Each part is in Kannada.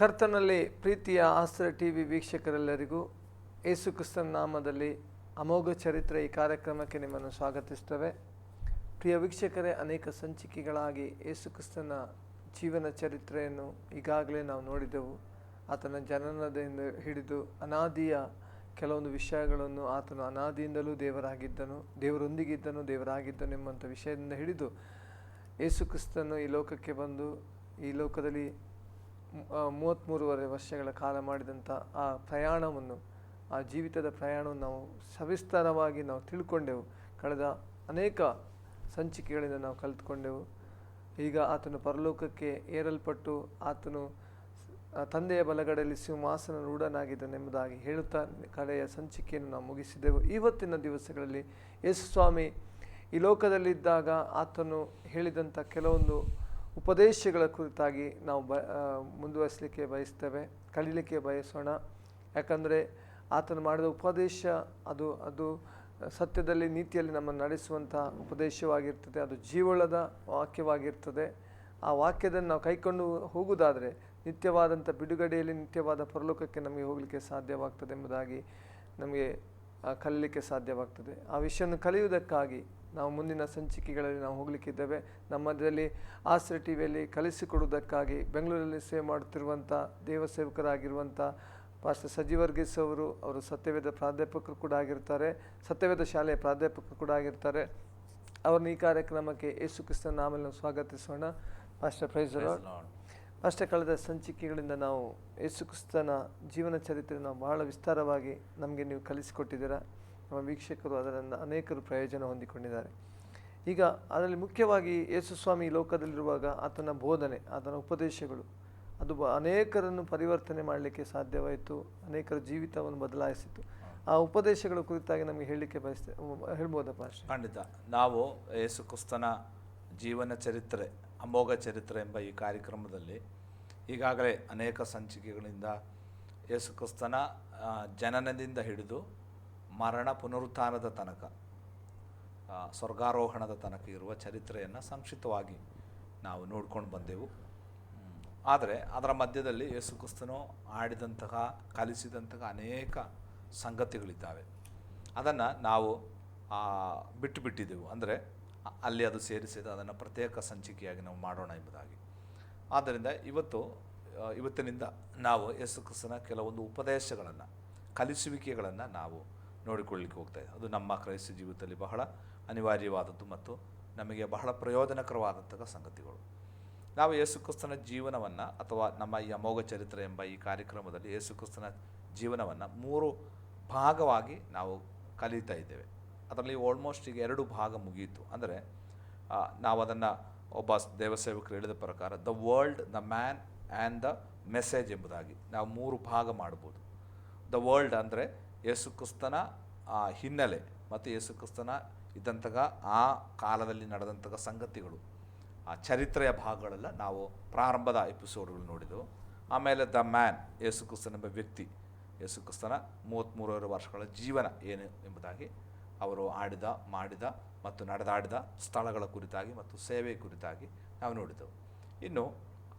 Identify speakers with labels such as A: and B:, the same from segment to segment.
A: ಕರ್ತನಲ್ಲಿ ಪ್ರೀತಿಯ ಆಸ್ತ್ರ ಟಿ ವಿ ವೀಕ್ಷಕರೆಲ್ಲರಿಗೂ ಯೇಸು ಕ್ರಿಸ್ತನ ನಾಮದಲ್ಲಿ ಅಮೋಘ ಚರಿತ್ರೆ ಈ ಕಾರ್ಯಕ್ರಮಕ್ಕೆ ನಿಮ್ಮನ್ನು ಸ್ವಾಗತಿಸ್ತೇವೆ. ಪ್ರಿಯ ವೀಕ್ಷಕರೇ, ಅನೇಕ ಸಂಚಿಕೆಗಳಾಗಿ ಯೇಸು ಕ್ರಿಸ್ತನ ಜೀವನ ಚರಿತ್ರೆಯನ್ನು ಈಗಾಗಲೇ ನಾವು ನೋಡಿದೆವು. ಆತನ ಜನನದಿಂದ ಹಿಡಿದು ಅನಾದಿಯ ಕೆಲವೊಂದು ವಿಷಯಗಳನ್ನು ಆತನು ಅನಾದಿಯಿಂದಲೂ ದೇವರಾಗಿದ್ದನು, ದೇವರೊಂದಿಗಿದ್ದನು, ದೇವರಾಗಿದ್ದನು ಎಂಬಂಥ ವಿಷಯದಿಂದ ಹಿಡಿದು ಯೇಸು ಕ್ರಿಸ್ತನು ಈ ಲೋಕಕ್ಕೆ ಬಂದು ಈ ಲೋಕದಲ್ಲಿ ಮೂವತ್ತ್ಮೂರುವರೆ ವರ್ಷಗಳ ಕಾಲ ಮಾಡಿದಂಥ ಆ ಪ್ರಯಾಣವನ್ನು, ಆ ಜೀವಿತದ ಪ್ರಯಾಣವನ್ನು ನಾವು ಸವಿಸ್ತಾರವಾಗಿ ನಾವು ತಿಳ್ಕೊಂಡೆವು. ಕಳೆದ ಅನೇಕ ಸಂಚಿಕೆಗಳಿಂದ ನಾವು ಕಲಿತ್ಕೊಂಡೆವು. ಈಗ ಆತನು ಪರಲೋಕಕ್ಕೆ ಏರಲ್ಪಟ್ಟು ಆತನು ತಂದೆಯ ಬಲಗಡೆಯಲ್ಲಿ ಸಿಂಹಾಸನ ರೂಢನಾಗಿದ್ದನೆಂಬುದಾಗಿ ಹೇಳುತ್ತಾ ಕಡೆಯ ಸಂಚಿಕೆಯನ್ನು ನಾವು ಮುಗಿಸಿದೆವು. ಇವತ್ತಿನ ದಿವಸಗಳಲ್ಲಿ ಯೇಸು ಸ್ವಾಮಿ ಈ ಲೋಕದಲ್ಲಿದ್ದಾಗ ಆತನು ಹೇಳಿದಂಥ ಕೆಲವೊಂದು ಉಪದೇಶಗಳ ಕುರಿತಾಗಿ ನಾವು ಬ ಮುಂದುವರಿಸಲಿಕ್ಕೆ ಬಯಸ್ತೇವೆ, ಕಲೀಲಿಕ್ಕೆ ಬಯಸೋಣ. ಯಾಕಂದರೆ ಆತನು ಮಾಡಿದ ಉಪದೇಶ ಅದು ಅದು ಸತ್ಯದಲ್ಲಿ ನೀತಿಯಲ್ಲಿ ನಮ್ಮನ್ನು ನಡೆಸುವಂಥ ಉಪದೇಶವಾಗಿರ್ತದೆ. ಅದು ಜೀವಳದ ವಾಕ್ಯವಾಗಿರ್ತದೆ. ಆ ವಾಕ್ಯದನ್ನು ನಾವು ಕೈಕೊಂಡು ಹೋಗುವುದಾದರೆ ನಿತ್ಯವಾದಂಥ ಬಿಡುಗಡೆಯಲ್ಲಿ ನಿತ್ಯವಾದ ಪರಲೋಕಕ್ಕೆ ನಮಗೆ ಹೋಗಲಿಕ್ಕೆ ಸಾಧ್ಯವಾಗ್ತದೆ ಎಂಬುದಾಗಿ ನಮಗೆ ಕಲೀಲಿಕ್ಕೆ ಸಾಧ್ಯವಾಗ್ತದೆ. ಆ ವಿಷಯವನ್ನು ಕಲಿಯುವುದಕ್ಕಾಗಿ ನಾವು ಮುಂದಿನ ಸಂಚಿಕೆಗಳಲ್ಲಿ ನಾವು ಹೋಗಲಿಕ್ಕಿದ್ದೇವೆ. ನಮ್ಮದರಲ್ಲಿ ಆಸ್ರೆ ಟಿ ವಿಯಲ್ಲಿ ಕಲಿಸಿಕೊಡುವುದಕ್ಕಾಗಿ ಬೆಂಗಳೂರಲ್ಲಿ ಸೇವೆ ಮಾಡುತ್ತಿರುವಂಥ ದೇವ ಸೇವಕರಾಗಿರುವಂಥ ಪಾಸ್ಟರ್ ಸಜೀವರ್ಗೀಸ್ ಅವರು ಅವರು ಸತ್ಯವೇದ ಪ್ರಾಧ್ಯಾಪಕರು ಕೂಡ ಆಗಿರ್ತಾರೆ, ಸತ್ಯವೇದ ಶಾಲೆಯ ಪ್ರಾಧ್ಯಾಪಕರು ಕೂಡ ಆಗಿರ್ತಾರೆ. ಅವ್ರನ್ನ ಈ ಕಾರ್ಯಕ್ರಮಕ್ಕೆ ಯೇಸು ಕ್ರಿಸ್ತನ ನಾಮಲ್ಲಿ ಸ್ವಾಗತಿಸೋಣ. ಪಾಸ್ಟರ್ ಪ್ರೈಸ್ ಅಷ್ಟೇ ಕಳೆದ ಸಂಚಿಕೆಗಳಿಂದ ನಾವು ಯೇಸು ಕ್ರಿಸ್ತನ ಜೀವನ ಚರಿತ್ರೆಯನ್ನು ನಾವು ಬಹಳ ವಿಸ್ತಾರವಾಗಿ ನಮಗೆ ನೀವು ಕಲಿಸಿಕೊಟ್ಟಿದ್ದೀರಾ. ನಮ್ಮ ವೀಕ್ಷಕರು ಅದರಿಂದ ಅನೇಕರು ಪ್ರಯೋಜನ ಹೊಂದಿಕೊಂಡಿದ್ದಾರೆ. ಈಗ ಅದರಲ್ಲಿ ಮುಖ್ಯವಾಗಿ ಯೇಸು ಸ್ವಾಮಿ ಲೋಕದಲ್ಲಿರುವಾಗ ಆತನ ಬೋಧನೆ, ಆತನ ಉಪದೇಶಗಳು, ಅದು ಅನೇಕರನ್ನು ಪರಿವರ್ತನೆ ಮಾಡಲಿಕ್ಕೆ ಸಾಧ್ಯವಾಯಿತು, ಅನೇಕರ ಜೀವಿತವನ್ನು ಬದಲಾಯಿಸಿತು. ಆ ಉಪದೇಶಗಳ ಕುರಿತಾಗಿ ನಮಗೆ ಹೇಳಲಿಕ್ಕೆ ಬಯಸ್ತೇ ಹೇಳ್ಬೋದಪ್ಪ
B: ಖಂಡಿತ. ನಾವು ಯೇಸು ಕ್ರಿಸ್ತನ ಜೀವನ ಚರಿತ್ರೆ ಅಮೋಘ ಚರಿತ್ರೆ ಎಂಬ ಈ ಕಾರ್ಯಕ್ರಮದಲ್ಲಿ ಈಗಾಗಲೇ ಅನೇಕ ಸಂಚಿಕೆಗಳಿಂದ ಯೇಸುಕ್ರಿಸ್ತನ ಜನನದಿಂದ ಹಿಡಿದು ಮರಣ ಪುನರುತ್ಥಾನದ ತನಕ ಸ್ವರ್ಗಾರೋಹಣದ ತನಕ ಇರುವ ಚರಿತ್ರೆಯನ್ನು ಸಂಕ್ಷಿಪ್ತವಾಗಿ ನಾವು ನೋಡ್ಕೊಂಡು ಬಂದೆವು. ಆದರೆ ಅದರ ಮಧ್ಯದಲ್ಲಿ ಯೇಸುಕ್ರಿಸ್ತನು ಆಡಿದಂತಹ, ಕಲಿಸಿದಂತಹ ಅನೇಕ ಸಂಗತಿಗಳಿದ್ದಾವೆ. ಅದನ್ನು ನಾವು ಬಿಟ್ಟು ಬಿಟ್ಟಿದ್ದೆವು ಅಂದರೆ ಅಲ್ಲಿ ಅದು ಸೇರಿಸಿದ ಅದನ್ನು ಪ್ರತ್ಯೇಕ ಸಂಚಿಕೆಯಾಗಿ ನಾವು ಮಾಡೋಣ ಎಂಬುದಾಗಿ. ಆದ್ದರಿಂದ ಇವತ್ತು ಇವತ್ತಿನಿಂದ ನಾವು ಯೇಸು ಕ್ರಿಸ್ತನ ಕೆಲವೊಂದು ಉಪದೇಶಗಳನ್ನು, ಕಲಿಸುವಿಕೆಗಳನ್ನು ನಾವು ನೋಡಿಕೊಳ್ಳಿಕ್ಕೆ ಹೋಗ್ತಾ ಅದು ನಮ್ಮ ಕ್ರೈಸ್ತ ಜೀವಿತದಲ್ಲಿ ಬಹಳ ಅನಿವಾರ್ಯವಾದದ್ದು ಮತ್ತು ನಮಗೆ ಬಹಳ ಪ್ರಯೋಜನಕರವಾದಂತಹ ಸಂಗತಿಗಳು. ನಾವು ಯೇಸುಕ್ರಿಸ್ತನ ಜೀವನವನ್ನು ಅಥವಾ ನಮ್ಮ ಈ ಅಮೋಘ ಚರಿತ್ರೆ ಎಂಬ ಈ ಕಾರ್ಯಕ್ರಮದಲ್ಲಿ ಯೇಸುಕ್ರಿಸ್ತನ ಜೀವನವನ್ನು ಮೂರು ಭಾಗವಾಗಿ ನಾವು ಕಲಿತಾ ಇದ್ದೇವೆ. ಅದರಲ್ಲಿ ಆಲ್ಮೋಸ್ಟ್ ಈಗ ಎರಡು ಭಾಗ ಮುಗಿಯಿತು. ಅಂದರೆ ನಾವು ಅದನ್ನು ಒಬ್ಬ ದೇವಸೇವಕರು ಹೇಳಿದ ಪ್ರಕಾರ the world the man and the message ಎಂಬುದಾಗಿ. ನಾವು ಮೂರು ಭಾಗ ಮಾಡ್ಬೋದು. ದ ವರ್ಲ್ಡ್ ಅಂದರೆ ಯೇಸು ಕ್ರಿಸ್ತನ ಆ, ಹಿನ್ನೆಲೆ ಮತ್ತು ಯೇಸು ಕ್ರಿಸ್ತನ ಇದ್ದಂತಹ ಆ ಕಾಲದಲ್ಲಿ ನಡೆದಂತಹ ಸಂಗತಿಗಳು. ಆ ಚರಿತ್ರೆಯ ಭಾಗಗಳೆಲ್ಲ ನಾವು ಪ್ರಾರಂಭದ ಎಪಿಸೋಡ್ಗಳು ನೋಡಿದೆವು. ಆಮೇಲೆ ದ ಮ್ಯಾನ್ ಯೇಸು ಕ್ರಿಸ್ತನೆಂಬ ವ್ಯಕ್ತಿ ಯೇಸುಕ್ರಿಸ್ತನ ಕ್ರಿಸ್ತನ ಮೂವತ್ತ್ಮೂರೂವರೆ ವರ್ಷಗಳ ಜೀವನ ಏನು ಎಂಬುದಾಗಿ ಅವರು ಆಡಿದ, ಮಾಡಿದ ಮತ್ತು ನಡೆದಾಡಿದ ಸ್ಥಳಗಳ ಕುರಿತಾಗಿ ಮತ್ತು ಸೇವೆ ಕುರಿತಾಗಿ ನಾವು ನೋಡಿದೆವು. ಇನ್ನು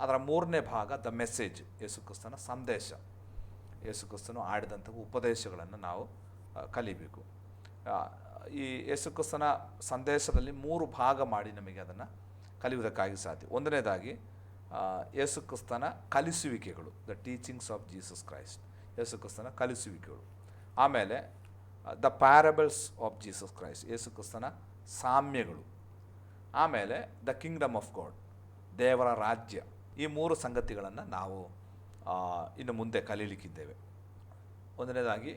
B: ಅದರ ಮೂರನೇ ಭಾಗ, ದ ಮೆಸೇಜ್, ಯೇಸುಕ್ರಿಸ್ತನ ಸಂದೇಶ. ಯೇಸುಕ್ರಿಸ್ತನು ಆಡಿದಂಥ ಉಪದೇಶಗಳನ್ನು ನಾವು ಕಲಿಬೇಕು. ಈ ಯೇಸುಕ್ರಿಸ್ತನ ಸಂದೇಶದಲ್ಲಿ ಮೂರು ಭಾಗ ಮಾಡಿ ನಮಗೆ ಅದನ್ನು ಕಲಿಯುವುದಕ್ಕಾಗಿ ಸಾಧ್ಯ. ಒಂದನೇದಾಗಿ ಯೇಸುಕ್ರಿಸ್ತನ ಕ್ರಿಸ್ತನ ಕಲಿಸುವಿಕೆಗಳು, the teachings of Jesus Christ. ಯೇಸುಕ್ರಿಸ್ತನ ಕಲಿಸುವಿಕೆಗಳು. ಆಮೇಲೆ the parables of Jesus Christ Yesu ಕ್ರಿಸ್ತನ ಸಾಮ್ಯಗಳು. ಆಮೇಲೆ ದ ಕಿಂಗ್ಡಮ್ ಆಫ್ ಗಾಡ್ ದೇವರ ರಾಜ್ಯ, ಈ ಮೂರು ಸಂಗತಿಗಳನ್ನು ನಾವು ಇನ್ನು ಮುಂದೆ ಕಲೀಲಿಕ್ಕಿದ್ದೇವೆ. ಒಂದನೇದಾಗಿ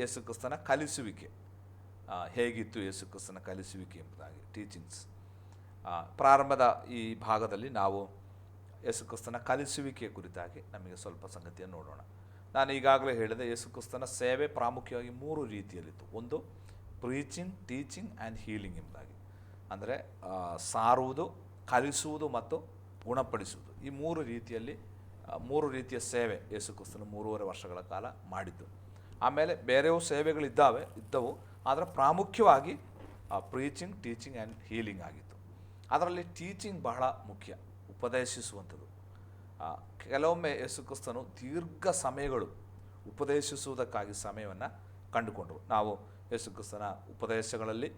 B: ಯೇಸು ಕ್ರಿಸ್ತನ ಕಲಿಸುವಿಕೆ. ಹೇಗಿತ್ತು ಯೇಸು ಕ್ರಿಸ್ತನ ಕಲಿಸುವಿಕೆ ಎಂಬುದಾಗಿ ಟೀಚಿಂಗ್ಸ್ ಪ್ರಾರಂಭದ ಈ ಭಾಗದಲ್ಲಿ ನಾವು ಯೇಸು ಕ್ರಿಸ್ತನ ಕಲಿಸುವಿಕೆಯ ಕುರಿತಾಗಿ ನಮಗೆ ಸ್ವಲ್ಪ ಸಂಗತಿಯನ್ನು ನೋಡೋಣ. ನಾನು ಈಗಾಗಲೇ ಹೇಳಿದೆ, ಯೇಸು ಕ್ರಿಸ್ತನ ಸೇವೆ ಪ್ರಾಮುಖ್ಯವಾಗಿ ಮೂರು ರೀತಿಯಲ್ಲಿತ್ತು. ಒಂದು ಪ್ರೀಚಿಂಗ್ ಟೀಚಿಂಗ್ ಆ್ಯಂಡ್ ಹೀಲಿಂಗ್ ಎಂಬುದಾಗಿ. ಅಂದರೆ ಸಾರುವುದು, ಕಲಿಸುವುದು ಮತ್ತು ಗುಣಪಡಿಸುವುದು. ಈ ಮೂರು ರೀತಿಯಲ್ಲಿ ಮೂರು ರೀತಿಯ ಸೇವೆ ಯೇಸು ಕ್ರಿಸ್ತನ ಮೂರುವರೆ ವರ್ಷಗಳ ಕಾಲ ಮಾಡಿದ್ದು. ಆಮೇಲೆ ಬೇರೆಯವು ಸೇವೆಗಳಿದ್ದಾವೆ, ಇದ್ದವು, ಆದರೆ ಪ್ರಾಮುಖ್ಯವಾಗಿ ಪ್ರೀಚಿಂಗ್ ಟೀಚಿಂಗ್ ಆ್ಯಂಡ್ ಹೀಲಿಂಗ್ ಆಗಿತ್ತು. ಅದರಲ್ಲಿ ಟೀಚಿಂಗ್ ಬಹಳ ಮುಖ್ಯ, ಉಪದೇಶಿಸುವಂಥದ್ದು. ಕೆಲವೊಮ್ಮೆ ಯೇಸು ಕ್ರಿಸ್ತನು ದೀರ್ಘ ಸಮಯಗಳು ಉಪದೇಶಿಸುವುದಕ್ಕಾಗಿ ಸಮಯವನ್ನು ಕಂಡುಕೊಂಡರು. ನಾವು ಯೇಸು ಕ್ರಿಸ್ತನ ಉಪದೇಶಗಳಲ್ಲಿ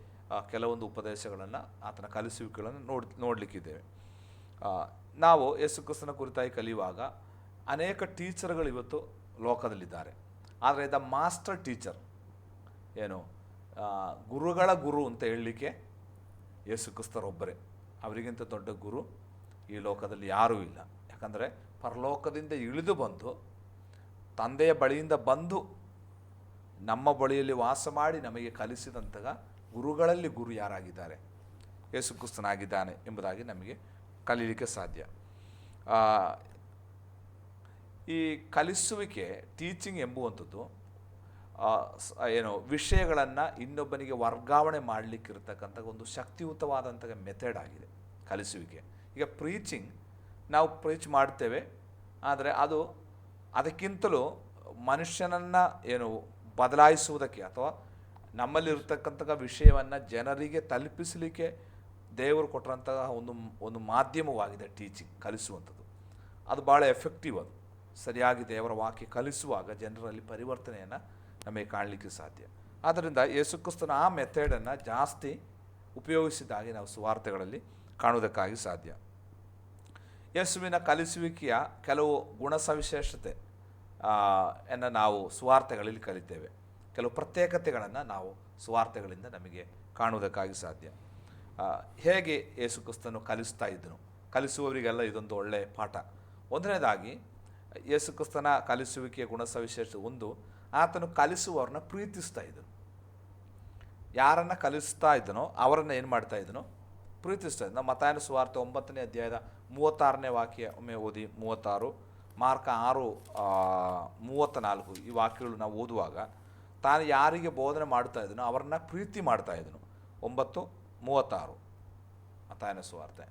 B: ಕೆಲವೊಂದು ಉಪದೇಶಗಳನ್ನು ಆತನ ಕಲಿಸುವಿಕೆಗಳನ್ನು ನೋಡ್, ನೋಡಲಿಕ್ಕಿದ್ದೇವೆ. ನಾವು ಯೇಸು ಕ್ರಿಸ್ತನ ಕುರಿತಾಗಿ ಕಲಿಯುವಾಗ ಅನೇಕ ಟೀಚರ್ಗಳು ಇವತ್ತು ಲೋಕದಲ್ಲಿದ್ದಾರೆ. ಆದರೆ ದ ಮಾಸ್ಟರ್ ಟೀಚರ್ ಏನು ಗುರುಗಳ ಗುರು ಅಂತ ಹೇಳಲಿಕ್ಕೆ ಯೇಸು ಕ್ರಿಸ್ತರೊಬ್ಬರೇ ಅವರಿಗಿಂತ ದೊಡ್ಡ ಗುರು ಈ ಲೋಕದಲ್ಲಿ ಯಾರೂ ಇಲ್ಲ. ಯಾಕಂದರೆ ಪರಲೋಕದಿಂದ ಇಳಿದು ಬಂದು ತಂದೆಯ ಬಳಿಯಿಂದ ಬಂದು ನಮ್ಮ ಬಳಿಯಲ್ಲಿ ವಾಸ ಮಾಡಿ ನಮಗೆ ಕಲಿಸಿದಂತಹ ಗುರುಗಳಲ್ಲಿ ಗುರು ಯಾರಾಗಿದ್ದಾರೆ? ಯೇಸುಕ್ರಿಸ್ತನಾಗಿದ್ದಾನೆ ಎಂಬುದಾಗಿ ನಮಗೆ ಕಲೀಲಿಕ್ಕೆ ಸಾಧ್ಯ. ಈ ಕಲಿಸುವಿಕೆ ಟೀಚಿಂಗ್ ಎಂಬುವಂಥದ್ದು ಏನು, ವಿಷಯಗಳನ್ನು ಇನ್ನೊಬ್ಬನಿಗೆ ವರ್ಗಾವಣೆ ಮಾಡಲಿಕ್ಕಿರ್ತಕ್ಕಂಥ ಒಂದು ಶಕ್ತಿಯುತವಾದಂಥ ಮೆಥಡ್ ಆಗಿದೆ ಕಲಿಸುವಿಕೆ. ಈಗ ಪ್ರೀಚಿಂಗ್ ನಾವು ಪ್ರೀಚ್ ಮಾಡ್ತೇವೆ. ಆದರೆ ಅದು ಅದಕ್ಕಿಂತಲೂ ಮನುಷ್ಯನನ್ನು ಏನು ಬದಲಾಯಿಸುವುದಕ್ಕೆ ಅಥವಾ ನಮ್ಮಲ್ಲಿರ್ತಕ್ಕಂಥ ವಿಷಯವನ್ನು ಜನರಿಗೆ ತಲುಪಿಸಲಿಕ್ಕೆ ದೇವರು ಕೊಟ್ಟಂತಹ ಒಂದು ಒಂದು ಮಾಧ್ಯಮವಾಗಿದೆ ಟೀಚಿಂಗ್ ಕಲಿಸುವಂಥದ್ದು. ಅದು ಭಾಳ ಎಫೆಕ್ಟಿವ್ ಅದು. ಸರಿಯಾಗಿ ದೇವರ ವಾಕ್ಯ ಕಲಿಸುವಾಗ ಜನರಲ್ಲಿ ಪರಿವರ್ತನೆಯನ್ನು ನಮಗೆ ಕಾಣಲಿಕ್ಕೆ ಸಾಧ್ಯ. ಆದ್ದರಿಂದ ಯೇಸುಕ್ರಿಸ್ತನ ಆ ಮೆಥಡನ್ನು ಜಾಸ್ತಿ ಉಪಯೋಗಿಸಿದಾಗಿ ನಾವು ಸುವಾರ್ತೆಗಳಲ್ಲಿ ಕಾಣುವುದಕ್ಕಾಗಿ ಸಾಧ್ಯ. ಯೇಸುವಿನ ಕಲಿಸುವಿಕೆಯ ಕೆಲವು ಗುಣ ಸವಿಶೇಷತೆ ಅನ್ನು ನಾವು ಸುವಾರ್ತೆಗಳಲ್ಲಿ ಕಲಿತೇವೆ. ಕೆಲವು ಪ್ರತ್ಯೇಕತೆಗಳನ್ನು ನಾವು ಸುವಾರ್ತೆಗಳಿಂದ ನಮಗೆ ಕಾಣುವುದಕ್ಕಾಗಿ ಸಾಧ್ಯ. ಹೇಗೆ ಯೇಸು ಕ್ರಿಸ್ತನು ಕಲಿಸ್ತಾ ಇದ್ದನು? ಕಲಿಸುವವರಿಗೆಲ್ಲ ಇದೊಂದು ಒಳ್ಳೆಯ ಪಾಠ. ಒಂದನೇದಾಗಿ, ಯೇಸು ಕ್ರಿಸ್ತನ ಕಲಿಸುವಿಕೆಯ ಗುಣಸವಿಶೇಷ ಒಂದು, ಆತನು ಕಲಿಸುವವ್ರನ್ನ ಪ್ರೀತಿಸ್ತಾ ಇದ್ದನು. ಯಾರನ್ನು ಕಲಿಸ್ತಾ ಇದ್ದನೋ ಅವರನ್ನು ಏನು ಮಾಡ್ತಾ ಇದ್ದನೋ ಪ್ರೀತಿಸ್ತಾ. ನಮ್ಮ ಮತಾಯನ ಸುವಾರ್ತೆ ಒಂಬತ್ತನೇ ಅಧ್ಯಾಯದ ಮೂವತ್ತಾರನೇ ವಾಕ್ಯ ಒಮ್ಮೆ ಓದಿ ಮೂವತ್ತಾರು. ಮಾರ್ಕ ಆರು ಮೂವತ್ತ ನಾಲ್ಕು ಈ ವಾಕ್ಯಗಳು ನಾವು ಓದುವಾಗ ತಾನು ಯಾರಿಗೆ ಬೋಧನೆ ಮಾಡ್ತಾ ಇದ್ದನೋ ಅವರನ್ನ ಪ್ರೀತಿ ಮಾಡ್ತಾ ಇದ್ದನು. ಒಂಬತ್ತು ಮೂವತ್ತಾರು. ಮತಾಯನ ಸುವಾರ್ತೆ.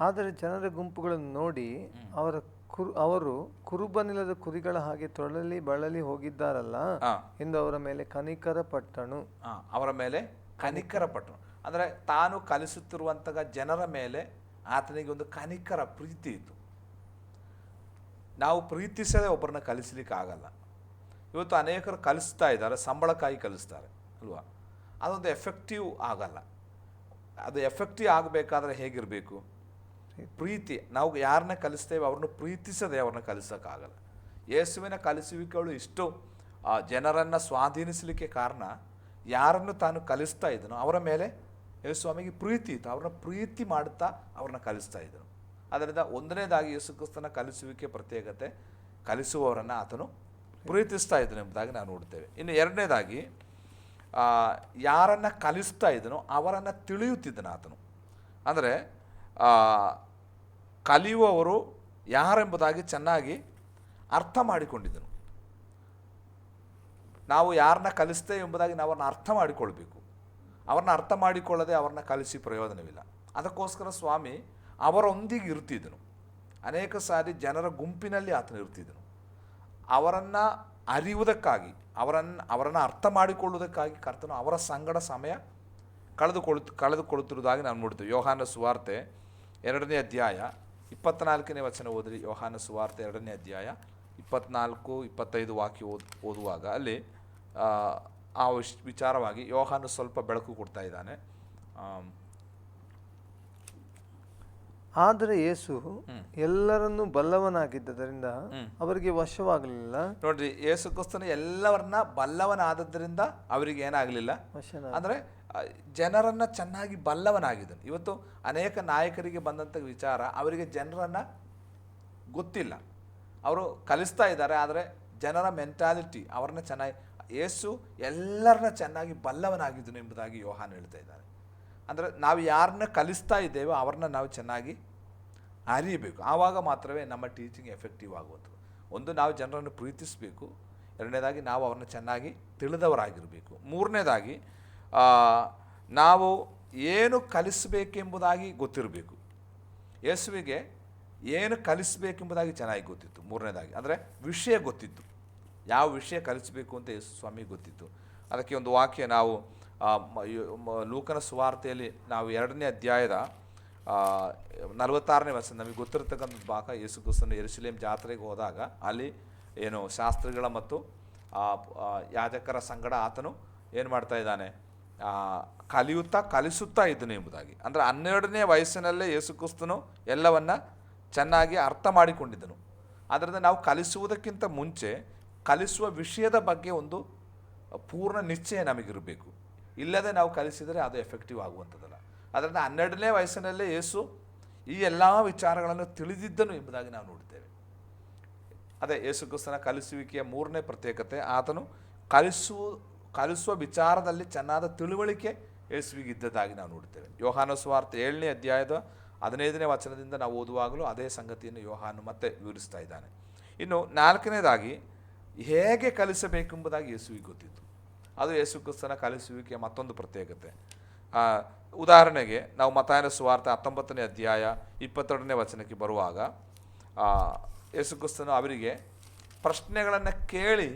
A: ಆದರೆ ಜನರ ಗುಂಪುಗಳನ್ನು ನೋಡಿ ಅವರ ಕುರು ಅವರು ಕುರುಬನಿಲ್ಲದ ಕುರಿಗಳ ಹಾಗೆ ತೊಳಲಿ ಬಳಲಿ ಹೋಗಿದ್ದಾರಲ್ಲ
B: ಹಾಂ.
A: ಎಂದು ಅವರ ಮೇಲೆ ಕನಿಕರ
B: ಪಟ್ಟಣು ಅವರ ಮೇಲೆ ಕನಿಕರ ಪಟ್ಟನು ಅಂದರೆ ತಾನು ಕಲಿಸುತ್ತಿರುವಂತಹ ಜನರ ಮೇಲೆ ಆತನಿಗೆ ಒಂದು ಕನಿಕರ ಪ್ರೀತಿ ಇತ್ತು. ನಾವು ಪ್ರೀತಿಸದೆ ಒಬ್ಬರನ್ನ ಕಲಿಸ್ಲಿಕ್ಕೆ ಆಗಲ್ಲ. ಇವತ್ತು ಅನೇಕರು ಕಲಿಸ್ತಾ ಇದ್ದಾರೆ, ಸಂಬಳಕ್ಕಾಗಿ ಕಲಿಸ್ತಾರೆ, ಅಲ್ವಾ? ಅದೊಂದು ಎಫೆಕ್ಟಿವ್ ಆಗಲ್ಲ. ಅದು ಎಫೆಕ್ಟಿವ್ ಆಗಬೇಕಾದ್ರೆ ಹೇಗಿರಬೇಕು? ಪ್ರೀತಿ. ನಾವು ಯಾರನ್ನ ಕಲಿಸ್ತೇವೆ ಅವ್ರನ್ನ ಪ್ರೀತಿಸದೆ ಅವ್ರನ್ನ ಕಲಿಸೋಕ್ಕಾಗಲ್ಲ. ಯೇಸುವಿನ ಕಲಿಸುವಿಕೆಗಳು ಇಷ್ಟು ಜನರನ್ನು ಸ್ವಾಧೀನಿಸಲಿಕ್ಕೆ ಕಾರಣ ಯಾರನ್ನು ತಾನು ಕಲಿಸ್ತಾ ಇದ್ದನೋ ಅವರ ಮೇಲೆ ಯೇಸು ಸ್ವಾಮಿಗೆ ಪ್ರೀತಿ ಇತ್ತು. ಅವ್ರನ್ನ ಪ್ರೀತಿ ಮಾಡ್ತಾ ಅವ್ರನ್ನ ಕಲಿಸ್ತಾ ಇದ್ದರು ಅದರಿಂದ ಒಂದನೇದಾಗಿ ಯೇಸು ಕ್ರಿಸ್ತನ ಕಲಿಸುವಿಕೆ ಪ್ರತ್ಯೇಕತೆ ಕಲಿಸುವವರನ್ನು ಆತನು ಪ್ರೀತಿಸ್ತಾ ಇದ್ದನು ಎಂಬುದಾಗಿ ನಾವು ನೋಡ್ತೇವೆ ಇನ್ನು ಎರಡನೇದಾಗಿ ಯಾರನ್ನು ಕಲಿಸ್ತಾ ಇದ್ದನೋ ಅವರನ್ನು ತಿಳಿಯುತ್ತಿದ್ದನು ಆತನು. ಅಂದರೆ ಕಲಿಯುವವರು ಯಾರೆಂಬುದಾಗಿ ಚೆನ್ನಾಗಿ ಅರ್ಥ ಮಾಡಿಕೊಂಡಿದ್ದನು. ನಾವು ಯಾರನ್ನ ಕಲಿಸ್ತೇವೆ ಎಂಬುದಾಗಿ ನಾವು ಅರ್ಥ ಮಾಡಿಕೊಳ್ಬೇಕು. ಅವ್ರನ್ನ ಅರ್ಥ ಮಾಡಿಕೊಳ್ಳದೆ ಅವ್ರನ್ನ ಕಲಿಸಿ ಪ್ರಯೋಜನವಿಲ್ಲ. ಅದಕ್ಕೋಸ್ಕರ ಸ್ವಾಮಿ ಅವರೊಂದಿಗೆ ಇರ್ತಿದ್ದನು ಅನೇಕ ಸಾರಿ ಜನರ ಗುಂಪಿನಲ್ಲಿ ಆತನು ಇರ್ತಿದ್ದನು ಅವರನ್ನು ಅರಿಯುವುದಕ್ಕಾಗಿ ಅವರನ್ನು ಅವರನ್ನು ಅರ್ಥ ಮಾಡಿಕೊಳ್ಳುವುದಕ್ಕಾಗಿ ಕರ್ತನು ಅವರ ಸಂಗಡ ಸಮಯ ಕಳೆದುಕೊಳ್ಳು ಕಳೆದುಕೊಳ್ಳುತ್ತಿರುವುದಾಗಿ ನಾನು ನೋಡ್ತೀವಿ. ಯೋಹಾನ ಸುವಾರ್ತೆ ಎರಡನೇ ಅಧ್ಯಾಯ ಇಪ್ಪತ್ನಾಲ್ಕನೇ ವಚನ ಓದ್ರಿ. ಯೋಹಾನ ಸುವಾರ್ತೆ ಎರಡನೇ ಅಧ್ಯಾಯ ಇಪ್ಪತ್ನಾಲ್ಕು, ಇಪ್ಪತ್ತೈದು ವಾಕ್ಯ ಓದ್, ಓದುವಾಗ ಅಲ್ಲಿ ಆ, ವಿಶ್ ವಿಚಾರವಾಗಿ ಯೋಹಾನು ಸ್ವಲ್ಪ ಬೆಳಕು ಕೊಡ್ತಾ ಇದ್ದಾನೆ.
A: ಆದರೆ ಯೇಸು ಎಲ್ಲರನ್ನು ಬಲ್ಲವನಾಗಿದ್ದರಿಂದ ಅವರಿಗೆ ವಶವಾಗಲಿಲ್ಲ.
B: ನೋಡ್ರಿ ಯೇಸು ಕ್ರಿಸ್ತನು ಎಲ್ಲವರನ್ನ ಬಲ್ಲವನಾದದ್ರಿಂದ ಅವರಿಗೆ ಏನಾಗಲಿಲ್ಲ. ಅಂದ್ರೆ ಅಂದರೆ ಜನರನ್ನ ಚೆನ್ನಾಗಿ ಬಲ್ಲವನಾಗಿದ್ದಾನೆ. ಇವತ್ತು ಅನೇಕ ನಾಯಕರಿಗೆ ಬಂದಂಥ ವಿಚಾರ ಅವರಿಗೆ ಜನರನ್ನ ಗೊತ್ತಿಲ್ಲ. ಅವರು ಕಲಿಸ್ತಾ ಇದ್ದಾರೆ ಆದರೆ ಜನರ ಮೆಂಟಾಲಿಟಿ ಅವ್ರನ್ನ ಚೆನ್ನಾಗಿ ಯೇಸು ಎಲ್ಲರನ್ನ ಚೆನ್ನಾಗಿ ಬಲ್ಲವನಾಗಿದ್ದನು ಎಂಬುದಾಗಿ ಯೋಹಾನ್ ಹೇಳ್ತಾ ಇದ್ದಾರೆ ಅಂದರೆ ನಾವು ಯಾರನ್ನ ಕಲಿಸ್ತಾ ಇದ್ದೇವೋ ಅವ್ರನ್ನ ನಾವು ಚೆನ್ನಾಗಿ ಅರಿಯಬೇಕು. ಆವಾಗ ಮಾತ್ರವೇ ನಮ್ಮ ಟೀಚಿಂಗ್ ಎಫೆಕ್ಟಿವ್ ಆಗುವಂಥದ್ದು. ಒಂದು, ನಾವು ಜನರನ್ನು ಪ್ರೀತಿಸಬೇಕು. ಎರಡನೇದಾಗಿ ನಾವು ಅವ್ರನ್ನ ಚೆನ್ನಾಗಿ ತಿಳಿದವರಾಗಿರಬೇಕು. ಮೂರನೇದಾಗಿ ನಾವು ಏನು ಕಲಿಸಬೇಕೆಂಬುದಾಗಿ ಗೊತ್ತಿರಬೇಕು. ಯೇಸುವಿಗೆ ಏನು ಕಲಿಸಬೇಕೆಂಬುದಾಗಿ ಚೆನ್ನಾಗಿ ಗೊತ್ತಿತ್ತು. ಮೂರನೇದಾಗಿ, ಅಂದರೆ ವಿಷಯ ಗೊತ್ತಿತ್ತು. ಯಾವ ವಿಷಯ ಕಲಿಸಬೇಕು ಅಂತ ಯೇಸು ಸ್ವಾಮಿಗೆ ಗೊತ್ತಿತ್ತು. ಅದಕ್ಕೆ ಒಂದು ವಾಕ್ಯ ನಾವು ಲೂಕನ ಸುವಾರ್ತೆಯಲ್ಲಿ ನಾವು ಎರಡನೇ ಅಧ್ಯಾಯದ ನಲವತ್ತಾರನೇ ವರ್ಷ ನಮಗೆ ಗೊತ್ತಿರತಕ್ಕಂಥ ಭಾಗ ಯೇಸು ಕ್ರಿಸ್ತನ ಎರುಸಲೇಮ್ ಜಾತ್ರೆಗೆ ಹೋದಾಗ ಅಲ್ಲಿ ಏನು ಶಾಸ್ತ್ರಿಗಳ ಮತ್ತು ಯಾಜಕರ ಸಂಗಡ ಆತನು ಏನು ಮಾಡ್ತಾ ಇದ್ದಾನೆ? ಕಲಿಯುತ್ತಾ ಕಲಿಸುತ್ತಾ ಇದ್ದನು ಎಂಬುದಾಗಿ. ಅಂದರೆ ಹನ್ನೆರಡನೇ ವಯಸ್ಸಿನಲ್ಲೇ ಯೇಸು ಕ್ರಿಸ್ತನು ಎಲ್ಲವನ್ನು ಚೆನ್ನಾಗಿ ಅರ್ಥ ಮಾಡಿಕೊಂಡಿದ್ದನು. ಅದರಿಂದ ನಾವು ಕಲಿಸುವುದಕ್ಕಿಂತ ಮುಂಚೆ ಕಲಿಸುವ ವಿಷಯದ ಬಗ್ಗೆ ಒಂದು ಪೂರ್ಣ ನಿಶ್ಚಯ ನಮಗಿರಬೇಕು. ಇಲ್ಲದೆ ನಾವು ಕಲಿಸಿದರೆ ಅದು ಎಫೆಕ್ಟಿವ್ ಆಗುವಂಥದ್ದಲ್ಲ. ಅದರಿಂದ ಹನ್ನೆರಡನೇ ವಯಸ್ಸಿನಲ್ಲೇ ಯೇಸು ಈ ಎಲ್ಲ ವಿಚಾರಗಳನ್ನು ತಿಳಿದಿದ್ದನು ಎಂಬುದಾಗಿ ನಾವು ನೋಡ್ತೇವೆ ಅದೇ ಯೇಸು ಕ್ರಿಸ್ತನ ಕಲಿಸುವಿಕೆಯ ಮೂರನೇ ಪ್ರತ್ಯೇಕತೆ, ಆತನು ಕಲಿಸುವ ಕಲಿಸುವ ವಿಚಾರದಲ್ಲಿ ಚೆನ್ನಾದ ತಿಳುವಳಿಕೆ ಯೇಸುವಿಗೆ ಇದ್ದದಾಗಿ ನಾವು ನೋಡ್ತೇವೆ ಯೋಹಾನ ಸ್ವಾರ್ಥ ಏಳನೇ ಅಧ್ಯಾಯದ ಹದಿನೈದನೇ ವಚನದಿಂದ ನಾವು ಓದುವಾಗಲೂ ಅದೇ ಸಂಗತಿಯನ್ನು ಯೋಹಾನು ಮತ್ತೆ ವಿವರಿಸ್ತಾ ಇದ್ದಾನೆ. ಇನ್ನು ನಾಲ್ಕನೇದಾಗಿ ಹೇಗೆ ಕಲಿಸಬೇಕೆಂಬುದಾಗಿ ಯೇಸುವಿಗೆ ಗೊತ್ತಿತ್ತು. ಅದು ಯೇಸು ಕ್ರಿಸ್ತನ ಕಲಿಸುವಿಕೆಯ ಮತ್ತೊಂದು ಪ್ರತ್ಯೇಕತೆ. ಉದಾಹರಣೆಗೆ ನಾವು ಮತಾಯನ ಸುವಾರ್ಥ ಹತ್ತೊಂಬತ್ತನೇ ಅಧ್ಯಾಯ ಇಪ್ಪತ್ತೆರಡನೇ ವಚನಕ್ಕೆ ಬರುವಾಗ ಆ, ಯೇಸು ಕ್ರಿಸ್ತನು ಅವರಿಗೆ ಪ್ರಶ್ನೆಗಳನ್ನು ಕೇಳಿ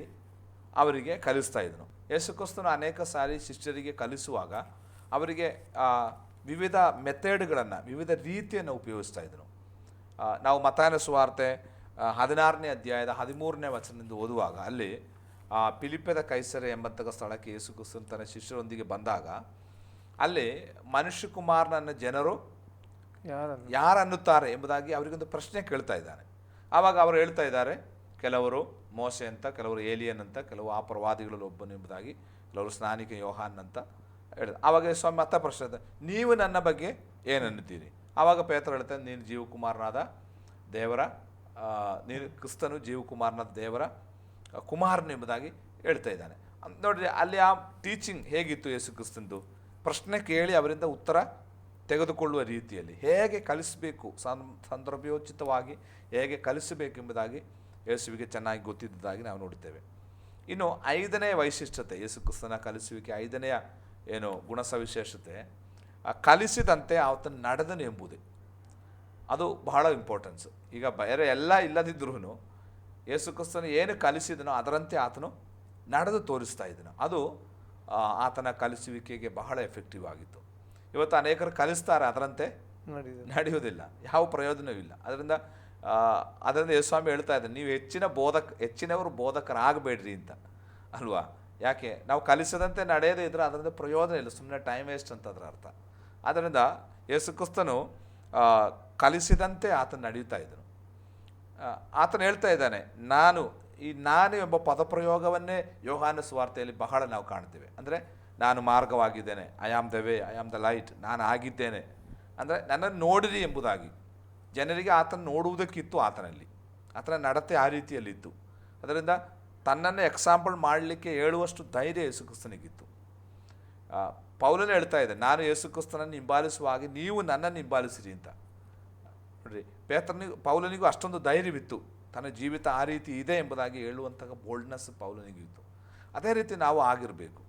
B: ಅವರಿಗೆ ಕಲಿಸ್ತಾ ಇದ್ದನು. ಯೇಸು ಕ್ರಿಸ್ತನು ಅನೇಕ ಸಾರಿ ಶಿಷ್ಯರಿಗೆ ಕಲಿಸುವಾಗ ಅವರಿಗೆ ವಿವಿಧ ಮೆಥಡ್ಗಳನ್ನು ವಿವಿಧ ರೀತಿಯನ್ನು ಉಪಯೋಗಿಸ್ತಾ ಇದ್ದರು ನಾವು ಮತಾಯನ ಸುವಾರ್ತೆ ಹದಿನಾರನೇ ಅಧ್ಯಾಯದ ಹದಿಮೂರನೇ ವಚನದಿಂದ ಓದುವಾಗ ಅಲ್ಲಿ ಆ, ಪಿಲಿಪದ ಕೈಸರೆ ಎಂಬಂತಹ ಸ್ಥಳಕ್ಕೆ ಯೇಸು ಕ್ರಿಸ್ತನ್ ತನ್ನ ಶಿಷ್ಯರೊಂದಿಗೆ ಬಂದಾಗ ಅಲ್ಲಿ ಮನುಷ್ಯ ಕುಮಾರನನ್ನು ಜನರು ಯಾರು ಅನ್ನುತ್ತಾರೆ ಎಂಬುದಾಗಿ ಅವರಿಗೊಂದು ಪ್ರಶ್ನೆ ಕೇಳ್ತಾ ಇದ್ದಾನೆ. ಆವಾಗ ಅವರು ಹೇಳ್ತಾ ಇದ್ದಾರೆ ಕೆಲವರು ಮೋಸೆ ಅಂತ ಕೆಲವರು ಏಲಿಯನ್ ಅಂತ ಕೆಲವು ಆ ಪ್ರವಾದಿಗಳಲ್ಲಿ ಒಬ್ಬನು ಎಂಬುದಾಗಿ ಕೆಲವರು ಸ್ನಾನಿಕ ಯೋಹಾನ್ ಅಂತ ಹೇಳಿದ ಆವಾಗ ಸ್ವಾಮಿ ಮತ್ತೆ ಪ್ರಶ್ನೆ ಇದೆ, ನೀವು ನನ್ನ ಬಗ್ಗೆ ಏನು ಅನ್ನುತ್ತೀರಿ? ಆವಾಗ ಪೇತ್ರ ಹೇಳ್ತಾನೆ ನೀನು ಜೀವಕುಮಾರನಾದ ದೇವರ ನೀನು ಕ್ರಿಸ್ತನು ಜೀವಕುಮಾರ್ನ ದೇವರ ಆ, ಕುಮಾರನು ಎಂಬುದಾಗಿ ಹೇಳ್ತಾ ಇದ್ದಾನೆ. ನೋಡಿರಿ ಅಲ್ಲಿ ಆ ಟೀಚಿಂಗ್ ಹೇಗಿತ್ತು ಯೇಸು ಕ್ರಿಸ್ತಂದು? ಪ್ರಶ್ನೆ ಕೇಳಿ ಅವರಿಂದ ಉತ್ತರ ತೆಗೆದುಕೊಳ್ಳುವ ರೀತಿಯಲ್ಲಿ. ಹೇಗೆ ಕಲಿಸಬೇಕು ಸಂದರ್ಭೋಚಿತವಾಗಿ ಹೇಗೆ ಕಲಿಸಬೇಕೆಂಬುದಾಗಿ ಯೇಸುವಿಗೆ ಚೆನ್ನಾಗಿ ಗೊತ್ತಿದ್ದದಾಗಿ ನಾವು ನೋಡುತ್ತೇವೆ. ಇನ್ನು ಐದನೇ ವೈಶಿಷ್ಟ್ಯತೆ ಯೇಸು ಕ್ರಿಸ್ತನ ಕಲಿಸುವಿಕೆ ಐದನೆಯ ಏನು ಗುಣಸವಿಶೇಷತೆ ಕಲಿಸಿದಂತೆ ಆತನು ನಡೆದನು ಎಂಬುದೇ. ಅದು ಬಹಳ ಇಂಪಾರ್ಟೆನ್ಸ್ ಈಗ ಬೇರೆ ಎಲ್ಲ ಇಲ್ಲದಿದ್ರೂ ಯೇಸು ಕ್ರಿಸ್ತನು ಏನು ಕಲಿಸಿದನೋ ಅದರಂತೆ ಆತನು ನಡೆದು ತೋರಿಸ್ತಾ ಇದ್ದನು. ಅದು ಆತನ ಕಲಿಸುವಿಕೆಗೆ ಬಹಳ ಎಫೆಕ್ಟಿವ್ ಆಗಿತ್ತು. ಇವತ್ತು ಅನೇಕರು ಕಲಿಸ್ತಾರೆ ಅದರಂತೆ
A: ನಡೆಯುವುದು
B: ನಡೆಯುವುದಿಲ್ಲ. ಯಾವ ಪ್ರಯೋಜನವಿಲ್ಲ ಅದರಿಂದ ಅದರಿಂದ ಯೇಸ್ವಾಮಿ ಹೇಳ್ತಾ ಇದ್ದಾರೆ ನೀವು ಹೆಚ್ಚಿನ ಬೋಧಕ ಹೆಚ್ಚಿನವರು ಬೋಧಕರಾಗಬೇಡ್ರಿ ಅಂತ. ಅಲ್ವಾ? ಯಾಕೆ? ನಾವು ಕಲಿಸದಂತೆ ನಡೆಯದೇ ಇದ್ರೆ ಅದರಿಂದ ಪ್ರಯೋಜನ ಇಲ್ಲ. ಸುಮ್ಮನೆ ಟೈಮ್ ವೇಸ್ಟ್ ಅಂತ ಅದರ ಅರ್ಥ. ಆದ್ದರಿಂದ ಯೇಸು ಕ್ರಿಸ್ತನು ಕಲಿಸಿದಂತೆ ಆತ ನಡೀತಾ ಇದ್ದನು. ಆ, ಆತನು ಹೇಳ್ತಾ ಇದ್ದಾನೆ ನಾನು ಈ ನಾನು ಎಂಬ ಪದಪ್ರಯೋಗವನ್ನೇ ಯೋಹಾನ ಸ್ವಾರ್ಥೆಯಲ್ಲಿ ಬಹಳ ನಾವು ಕಾಣ್ತೇವೆ. ಅಂದರೆ ನಾನು ಮಾರ್ಗವಾಗಿದ್ದೇನೆ. I am the way I am the light ನಾನು ಆಗಿದ್ದೇನೆ. ಅಂದರೆ ನನ್ನನ್ನು ನೋಡಿರಿ ಎಂಬುದಾಗಿ. ಜನರಿಗೆ ಆತನ ನೋಡುವುದಕ್ಕಿತ್ತು ಆತನಲ್ಲಿ. ಆತನ ನಡತೆ ಆ ರೀತಿಯಲ್ಲಿತ್ತು. ಅದರಿಂದ ತನ್ನನ್ನು ಎಕ್ಸಾಂಪಲ್ ಮಾಡಲಿಕ್ಕೆ ಹೇಳುವಷ್ಟು ಧೈರ್ಯ ಯೇಸು ಕ್ರಿಸ್ತನಿಗಿತ್ತು. ಆ, ಪೌಲನೇ ಹೇಳ್ತಾ ಇದೆ ನಾನು ಯೇಸು ಕ್ರಿಸ್ತನನ್ನು ಹಾಗೆ ನೀವು ನನ್ನನ್ನು ಹಿಂಬಾಲಿಸಿರಿ ಅಂತ. ನೋಡ್ರಿ ಪೇತ್ರನಿಗೂ, ಪೌಲನಿಗೂ ಅಷ್ಟೊಂದು ಧೈರ್ಯವಿತ್ತು. ತನ್ನ ಜೀವಿತ ಆ ರೀತಿ ಇದೆ ಎಂಬುದಾಗಿ ಹೇಳುವಂತಹ ಬೋಲ್ಡ್ನೆಸ್ ಪೌಲನಿಗೂ ಇತ್ತು. ಅದೇ ರೀತಿ ನಾವು ಆಗಿರಬೇಕು.